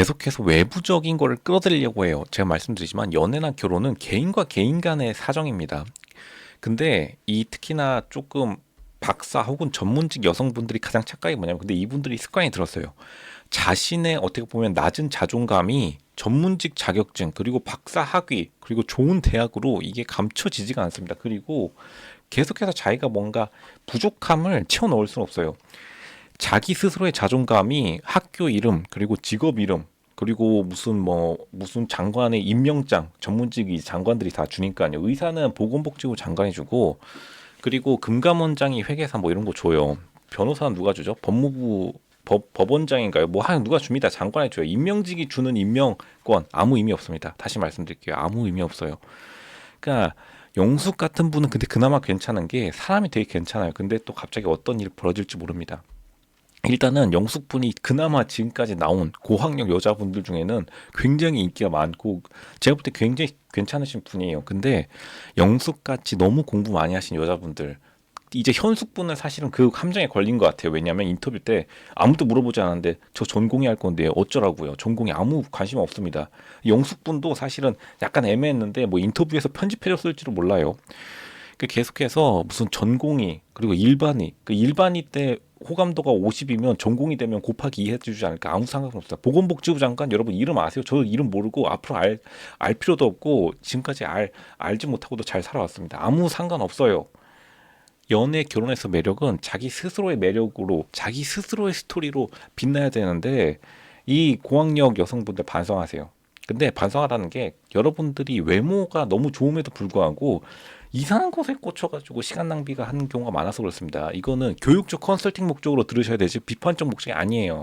계속해서 외부적인 거를 끌어들이려고 해요. 제가 말씀드리지만 연애나 결혼은 개인과 개인 간의 사정입니다. 근데 이 특히나 조금 박사 혹은 전문직 여성분들이 가장 착각이 뭐냐면 근데 이분들이 습관이 들었어요. 자신의 어떻게 보면 낮은 자존감이 전문직 자격증 그리고 박사 학위 그리고 좋은 대학으로 이게 감춰지지가 않습니다. 그리고 계속해서 자기가 뭔가 부족함을 채워 넣을 수는 없어요. 자기 스스로의 자존감이 학교 이름 그리고 직업 이름 그리고 무슨 뭐 무슨 장관의 임명장 전문직 이 장관들이 다 주니까요. 의사는 보건복지부 장관이 주고 그리고 금감원장이 회계사 뭐 이런 거 줘요. 변호사는 누가 주죠? 법무부 법, 법원장인가요? 뭐한 누가 줍니다. 장관이 줘요. 임명직이 주는 임명권 아무 의미 없습니다. 다시 말씀드릴게요. 아무 의미 없어요. 그러니까 영숙 같은 분은 근데 그나마 괜찮은 게 사람이 되게 괜찮아요. 근데 또 갑자기 어떤 일이 벌어질지 모릅니다. 일단은 영숙분이 그나마 지금까지 나온 고학력 여자분들 중에는 굉장히 인기가 많고 제가 볼 때 굉장히 괜찮으신 분이에요. 근데 영숙같이 너무 공부 많이 하신 여자분들 이제 현숙분은 사실은 그 함정에 걸린 것 같아요. 왜냐하면 인터뷰 때 아무도 물어보지 않았는데 저 전공이 할 건데 어쩌라고요. 전공이 아무 관심 없습니다. 영숙분도 사실은 약간 애매했는데 뭐 인터뷰에서 편집해줬을지도 몰라요. 그 계속해서 무슨 전공이 그리고 일반이 그 일반이 때 호감도가 50이면 전공이 되면 곱하기 2 해주지 않을까 아무 상관없어요. 보건복지부 장관 여러분 이름 아세요? 저 이름 모르고 앞으로 알, 알 필요도 없고 지금까지 알 알지 못하고도 잘 살아왔습니다. 아무 상관없어요. 연애 결혼에서 매력은 자기 스스로의 매력으로 자기 스스로의 스토리로 빛나야 되는데 이 고학력 여성분들 반성하세요. 근데 반성하라는 게 여러분들이 외모가 너무 좋음에도 불구하고 이상한 것에 꽂혀가지고 시간 낭비가 하는 경우가 많아서 그렇습니다. 이거는 교육적 컨설팅 목적으로 들으셔야 되지 비판적 목적이 아니에요.